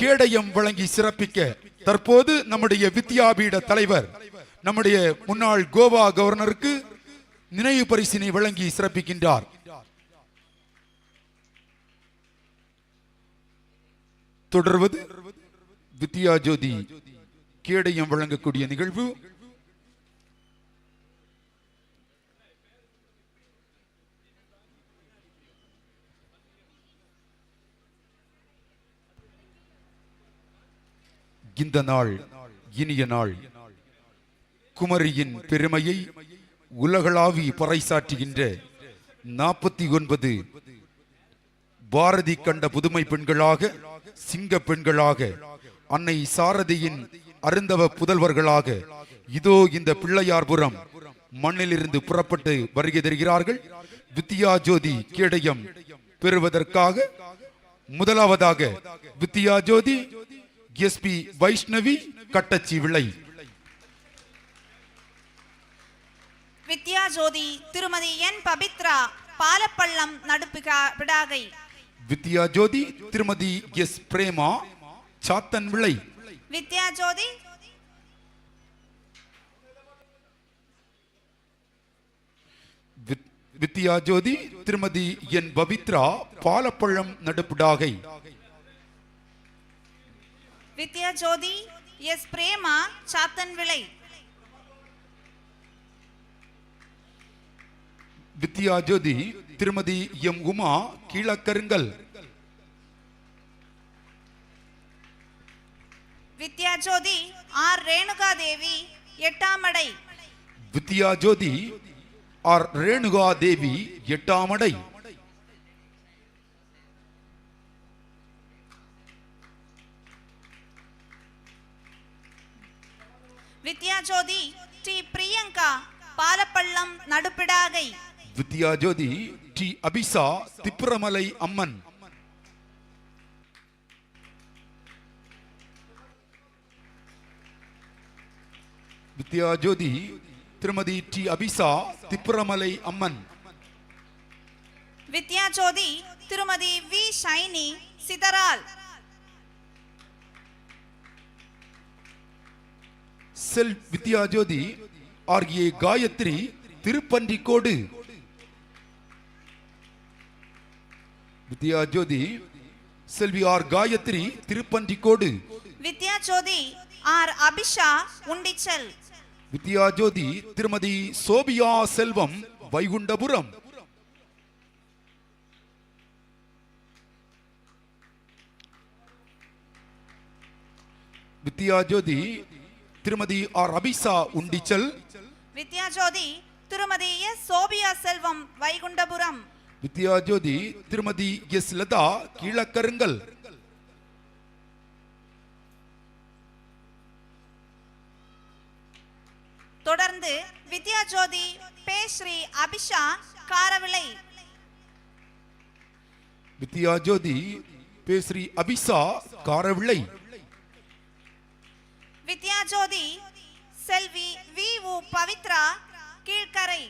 கேடயம் வழங்கி சிறப்பிக்க தற்போது நம்முடைய வித்யாபீட தலைவர் நம்முடைய முன்னாள் கோவா கவர்னருக்கு நினைவு பரிசினை வழங்கி சிறப்பிக்கின்றார். தொடர்வது வித்யா ஜோதி கேடயம் வழங்கக்கூடிய நிகழ்வு. இந்த நாள் இனிய நாள். குமரியின் பெருமையை உலகளாவி பறைசாற்றுகின்ற நாற்பத்தி ஒன்பது பாரதி கண்ட புதுமை பெண்களாக சிங்க பெண்களாக அன்னை சாரதியின் அருந்தவ புதல்வர்களாக இதோ இந்த பிள்ளையார்புரம் மண்ணிலிருந்து புறப்பட்டு வருகை தருகிறார்கள். வித்யா ஜோதி கேடயம் பெறுவதற்காக முதலாவதாக வித்யா ஜோதி எஸ்பி வைஷ்ணவி கட்டச்சி விளை. வித்யா ஜோதி திருமதி என் பபித்ரா பாலப்பள்ளம் நடுப்புகா விடாகை வித்யா ஜோதி திருமதி S Prema Sathan Vilai. Vidya Jothi with- Vidya ஜோதி திருமதி என் பவித்ரா பாலப்பழம் நடுப்புடாகை. வித்யா ஜோதி எஸ் பிரேமா சாத்தன் விளை வித்யா ஜோதி திருமதி M Uma Keezhakarungal Vidya Jothi R Renuka Devi Ettamadai Vidya Jothi R Renuka Devi Ettamadai Jothi T Priyanka Palappallam Naduppidagai. Vidya Jothi T Abisha Thippuramalai Amman. Vidya Jothi திருமதி T Abisha Thippuramalai Amman. Vidya ஜோதி திருமதி V Shiny Chitharal. செல் வித்யா ஜோதி R A Gayathri Thirupanrikodu. Vidya Jothi செல்வி R Gayathri Thirupanrikodu. Vidya ஜோதி R Abisha Undichal. Vidya ஜோதி திருமதி Sophia Selvam Vaikundapuram. Vidya ஜோதி திருமதி R. Abisha உண்டிச்சல். Vidya ஜோதி திருமதி S. Sophia Selvam Vaikundapuram. Vidya ஜோதி திருமதி S. Latha Keezhakarungal. தொடர்ந்து வித்யா ஜோதி பே ஸ்ரீ அபிஷா காரவிளை. வித்யா ஜோதி பேஸ்ரீ அபிசா காரவிளை. வித்யா ஜோதி செல்வி V U Pavithra Keezhkarai.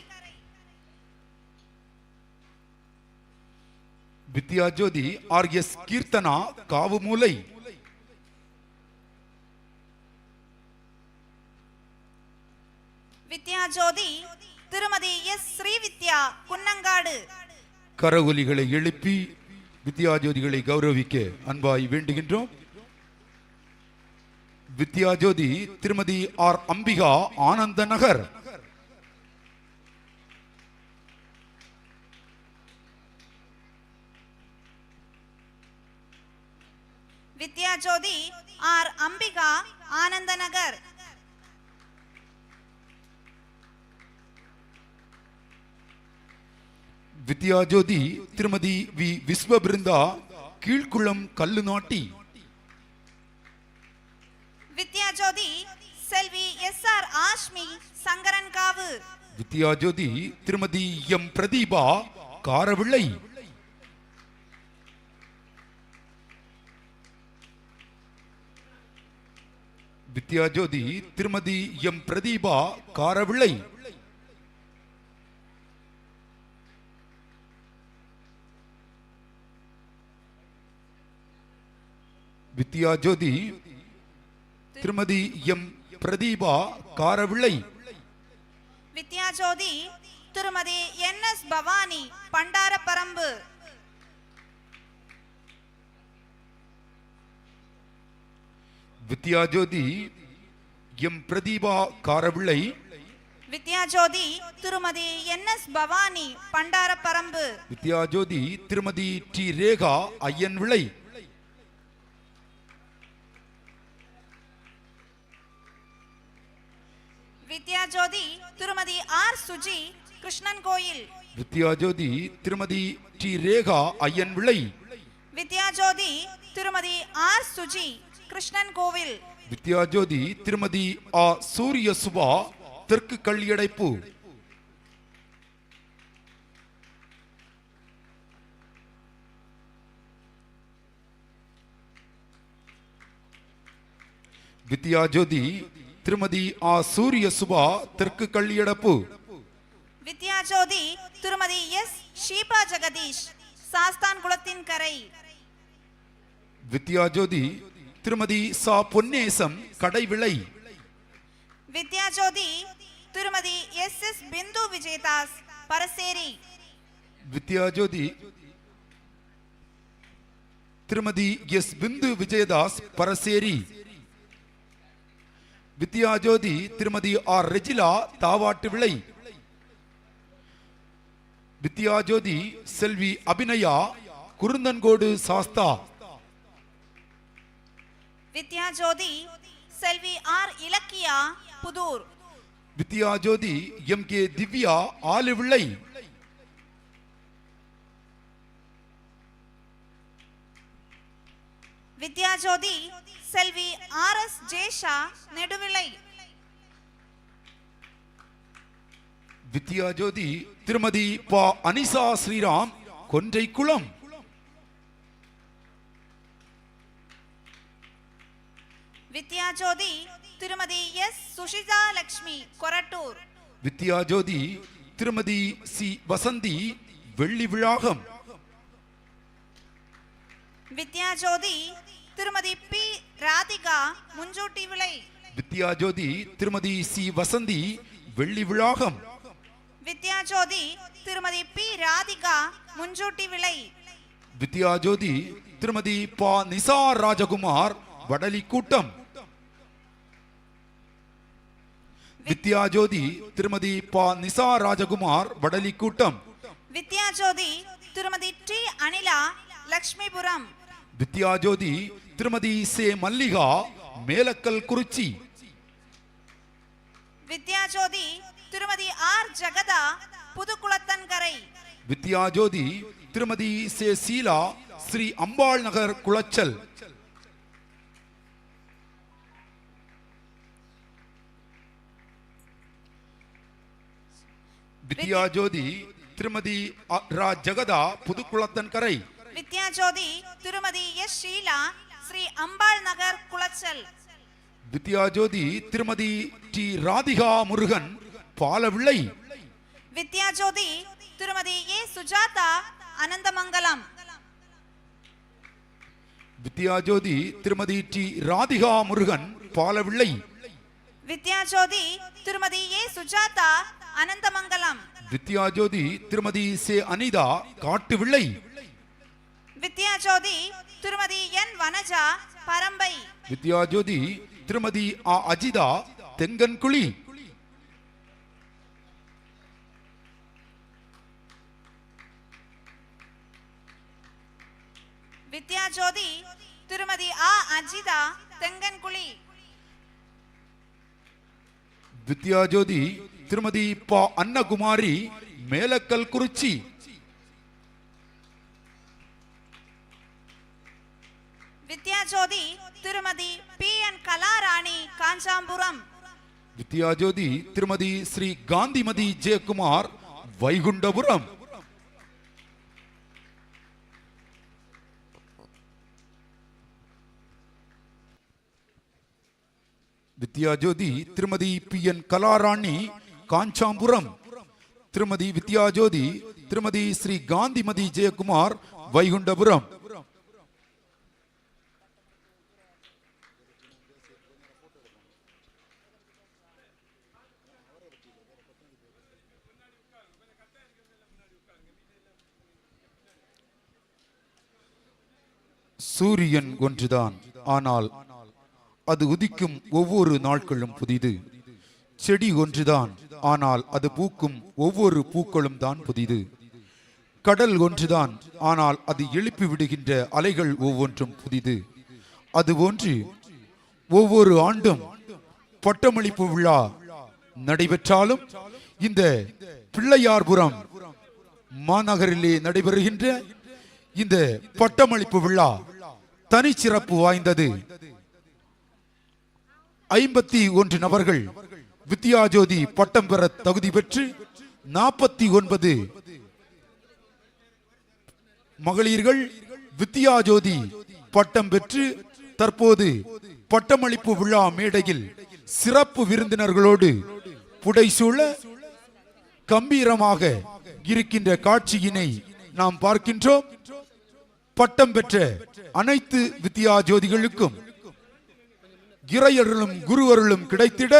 Vidya Jothi R S Keerthana Kavumoolai. Vidya Jothi திருமதி எஸ் ஸ்ரீவித்யா குன்னங்காடு. கரவொலிகளை எழுப்பி வித்யா ஜோதிகளை கௌரவிக்க அன்பாய் வேண்டுகின்றோம். வித்யா ஜோதி திருமதி ஆர். அம்பிகா ஆனந்த நகர். வித்யா ஜோதி ஆர். அம்பிகா ஆனந்த நகர். வித்யா ஜோதி திருமதி வி. விஸ்வபிருந்தா கீழ்குளம் கல்லு நாட்டி ஆஷ்மி சங்கரன்காவு வித்யா ஜோதி திருமதி எம். பிரதீபா காரவிளை வித்யா ஜோதி திருமதி எம். பிரதீபா காரவிளை வித்யாஜோதி திருமதி எம். பிரதீபா காரவிளை வித்யாஜோதி திருமதி N S Bhavani Bandarapparambu. Vidyajothi M Pratheeba Karavilai Vidyajothi திருமதி என் எஸ் பவானி பண்டாரப்பரம்பு. வித்யாஜோதி திருமதி டி ரேகா ஐயன் விளை வித்யாஜோதி திருமதி ஆர் சுஜி கிருஷ்ணன் கோயில். வித்யாஜோதி திருமதி டி ரேகா ஐயன் விளை. வித்யாஜோதி திருமதி ஆர் சுஜி கிருஷ்ணன் கோவில். வித்யாஜோதி திருமதி ஆ சூரிய சுபா தெற்கு கள்ளியடைப்பு வித்யாஜோதி திருமதி ஆ சூரிய சுபா தெற்கு கள்ளியடப்பு. வித்யாஜோதி திருமதி எஸ் ஷீபா ஜெகதீஷ் சாஸ்தான் குளத்தின் கரை. வித்யாஜோதி திருமதி சா பொன்னேசம் கடைவிளை. வித்யாஜோதி திருமதி எஸ் எஸ் பிந்து விஜயதாஸ் பரசேரி. வித்யாஜோதி திருமதி எஸ் பிந்து விஜயதாஸ் பரசேரி. வித்யாஜோதி திருமதி ஆர். ரெஜிலா தாவாட்டு விளை. வித்யாஜோதி செல்வி அபிநயா குருந்தன்கோடு சாஸ்தா. வித்யாஜோதி செல்வி R. Ilakkiya Puthur. Vidyajothi M. K. Divya Aluvilai Vidyajothi செல்வி ஆர் எஸ் ஜேஷா நெடுவிளை வித்யாஜோதி திருமதி பா அனிசா ஸ்ரீராம் கொன்றை குளம். வித்யாஜோதி திருமதி எஸ் சுஷிதா லக்ஷ்மி கொரட்டூர். வித்யாஜோதி திருமதி சி வசந்தி வெள்ளி விழாகம். வித்யாஜோதி திருமதி பி. ராதிகா முஞ்சூட்டி விளை வித்யாஜோதி திருமதி சி. வசந்தி வெள்ளி விழாகம் வித்யாஜோதி திருமதி பி. ராதிகா முஞ்சூட்டி விளை வித்யாஜோதி திருமதி பா. நிசார் ராஜகுமார் வடலி கூட்டம். வித்யாஜோதி திருமதி பா. நிசார் ராஜகுமார் வடலி கூட்டம். வித்யாஜோதி திருமதி டி. அனிலா லக்ஷ்மிபுரம். வித்யாஜோதி திருமதி சே மல்லிகா மேலக்கல் குறிச்சி. வித்யாஜோதி திருமதி ஆர் ஜெகதா புதுக்குளத்தன்கரை வித்யாஜோதி திருமதி சே சீலா ஸ்ரீ அம்பாள் நகர் குளச்சல். வித்யாஜோதி திருமதி அ- ரா ஜெகதா புதுக்குளத்தன் கரை. வித்யாஜோதி திருமதி எஸ். ஷீலா ஸ்ரீ அம்பாள் நகர் குளச்சல். வித்யாஜோதி திருமதி டி. ராதிகா முருகன் பாலவிளை வித்யாஜோதி திருமதி ஏ. சுஜாதா அனந்தமங்கலம். வித்யாஜோதி திருமதி டி. ராதிகா முருகன் பாலவிளை வித்யாஜோதி திருமதி ஏ. சுஜாதா அனந்தமங்கலம். வித்யாஜோதி திருமதி சே. அனிதா காட்டுவிளை வித்யாஜோதி திருமதி என் வனஜா பரம்பை. வித்யாஜோதி திருமதி ஆ அஜிதா தெங்கன்குழி வித்யாஜோதி திருமதி ஆ அஜிதா தெங்கன்குழி வித்யாஜோதி திருமதி பா அன்னகுமாரி மேலக்கல் குறிச்சி. வித்யாஜோதி திருமதி பி. என். கலாராணி காஞ்சாம்புரம். வித்யாஜோதி திருமதி ஸ்ரீ காந்திமதி ஜெயக்குமார் வைகுண்டபுரம். வித்யாஜோதி திருமதி பி. என். கலாராணி காஞ்சாம்புரம். திருமதி வித்யாஜோதி திருமதி ஸ்ரீ காந்திமதி ஜெயக்குமார் வைகுண்டபுரம். சூரியன் ஒன்றுதான். ஆனால் அது உதிக்கும் ஒவ்வொரு நாட்களும் புதிது. செடி ஒன்றுதான் ஆனால் அது பூக்கும் ஒவ்வொரு பூக்களும் தான் புதிது. கடல் ஒன்றுதான் ஆனால் அது எழுப்பி விடுகின்ற அலைகள் ஒவ்வொன்றும் புதிது. அது ஒன்று ஒவ்வொரு ஆண்டும் பட்டமளிப்பு விழா நடைபெற்றாலும் இந்த பிள்ளையார்புரம் மாநகரிலே நடைபெறுகின்ற இந்த பட்டமளிப்பு விழா தனிச்சிறப்பு வாய்ந்தது. ஐம்பத்தி ஒன்று நபர்கள் வித்யாஜோதி பட்டம் பெற தகுதி பெற்று நாற்பத்தி ஒன்பது மகளிர்கள் வித்யாஜோதி பட்டம் பெற்று தற்போது பட்டமளிப்பு விழா மேடையில் சிறப்பு விருந்தினர்களோடு புடைசூழ கம்பீரமாக இருக்கின்ற காட்சியினை நாம் பார்க்கின்றோம். பட்டம் பெற்ற அனைத்து வித்யா ஜோதிகளுக்கும் இறையருளும் குருவருளும் கிடைத்திட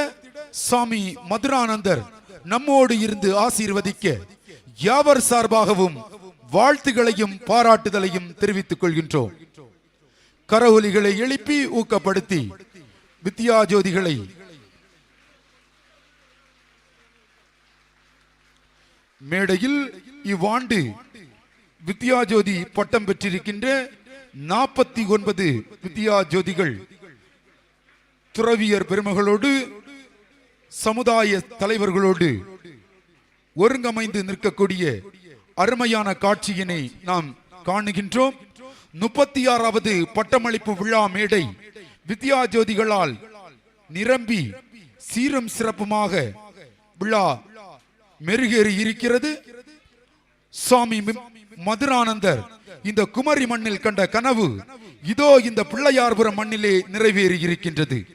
சாமி மதுரானந்தர் நம்மோடு இருந்து ஆசீர்வதிக்க யாவர் சார்பாகவும் வாழ்த்துகளையும் பாராட்டுதலையும் தெரிவித்துக் கொள்கின்றோம். கரவொலிகளை எழுப்பி ஊக்கப்படுத்தி வித்யா ஜோதிகளை மேடையில் இவ்வாண்டு வித்யாஜோதி பட்டம் பெற்றிருக்கின்ற நாற்பத்தி ஒன்பது வித்யா ஜோதிகள் துறவியர் பெருமகளோடு சமுதாய தலைவர்களோடு ஒருங்கமைந்து நிற்கக்கூடிய அருமையான காட்சியினை நாம் காணுகின்றோம். முப்பத்தி ஆறாவது பட்டமளிப்பு விழா மேடை வித்யா ஜோதிகளால் நிரம்பி சீரும் சிறப்புமாக விழா மெருகேறி இருக்கிறது சுவாமி மதுரானந்தர் இந்த குமரி மண்ணில் கண்ட கனவு இதோ இந்த பிள்ளையார்புரம் மண்ணிலே நிறைவேறி இருக்கின்றது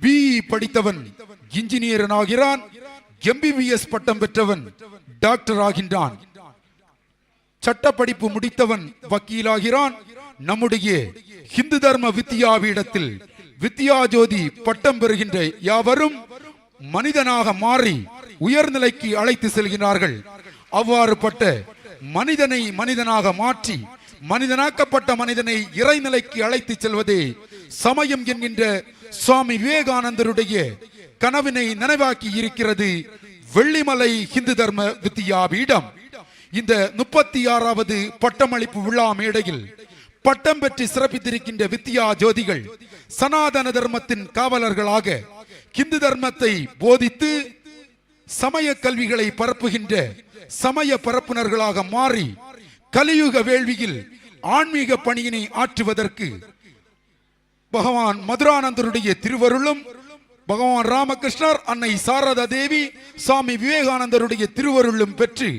பி படித்தவன் இன்ஜினியரன் ஆகிறான் எம்பிபிஎஸ் பட்டம் பெற்றவன் டாக்டர் ஆகின்றான். சட்ட படிப்பு முடித்தவன் வக்கீலாகிறான். நம்முடைய ஹிந்து தர்ம வித்யாபீடத்தில் வித்யாஜோதி பட்டம் பெறுகின்ற யாவரும் மனிதனாக மாறி உயர்நிலைக்கு அழைத்து செல்கிறார்கள். அவ்வாறு பட்ட மனிதனை மனிதனாக மாற்றி மனிதனாக்கப்பட்ட மனிதனை இறைநிலைக்கு அழைத்து செல்வதே சமயம் என்கின்ற சுவாமி விவேகானந்தருடைய கனவினை நினைவாக்கி இருக்கிறது வெள்ளிமலை ஹிந்து தர்ம வித்யாபீடம். இந்த முப்பத்தி ஆறாவது பட்டமளிப்பு விழா மேடையில் பட்டம் பெற்று சிறப்பித்திருக்கின்ற வித்யா ஜோதிகள் சனாதன தர்மத்தின் காவலர்களாக ஹிந்து தர்மத்தை போதித்து சமய கல்விகளை பரப்புகின்ற சமய பரப்புனர்களாக மாறி கலியுக வேள்வியில் ஆன்மீக பணியினை ஆற்றுவதற்கு பகவான் மதுரானந்தருடைய திருவருளும் பகவான் ராமகிருஷ்ணர் அன்னை சாரதா தேவி சுவாமி விவேகானந்தருடைய திருவருளும் பெற்று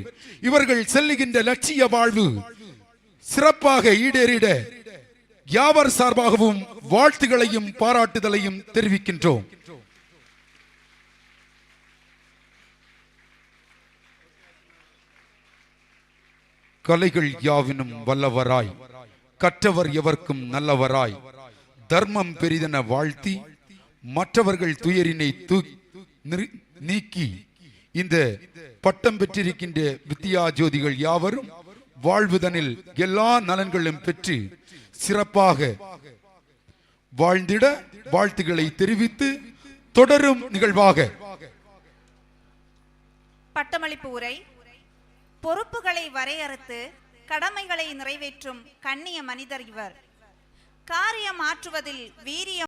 இவர்கள் செல்லுகின்ற லட்சிய வாழ்வு சிறப்பாக ஈடேறிட யாவர் சார்பாகவும் வாழ்த்துகளையும் பாராட்டுதலையும் தெரிவிக்கின்றோம். கலைகள் யாவினும் வல்லவராய் கற்றவர் எவர்க்கும் நல்லவராய் தர்மம் பெரிதென வாழ்த்தி மற்றவர்கள் துயரினை தூக்கி நீக்கி இந்த பட்டம் பெற்றிருக்கின்ற வித்யா ஜோதிகள் யாவரும் வாழ்வுதனில் எல்லா நலன்களும் பெற்று சிறப்பாக வாழ்ந்திட வாழ்த்துக்களை தெரிவித்து தொடரும் நிகழ்வாக. பட்டமளிப்பு உரை. பொறுப்புகளை வரையறுத்து கடமைகளை நிறைவேற்றும் கண்ணிய மனிதர் இவர். காரியம் ஆற்றுவதில் வீரியம்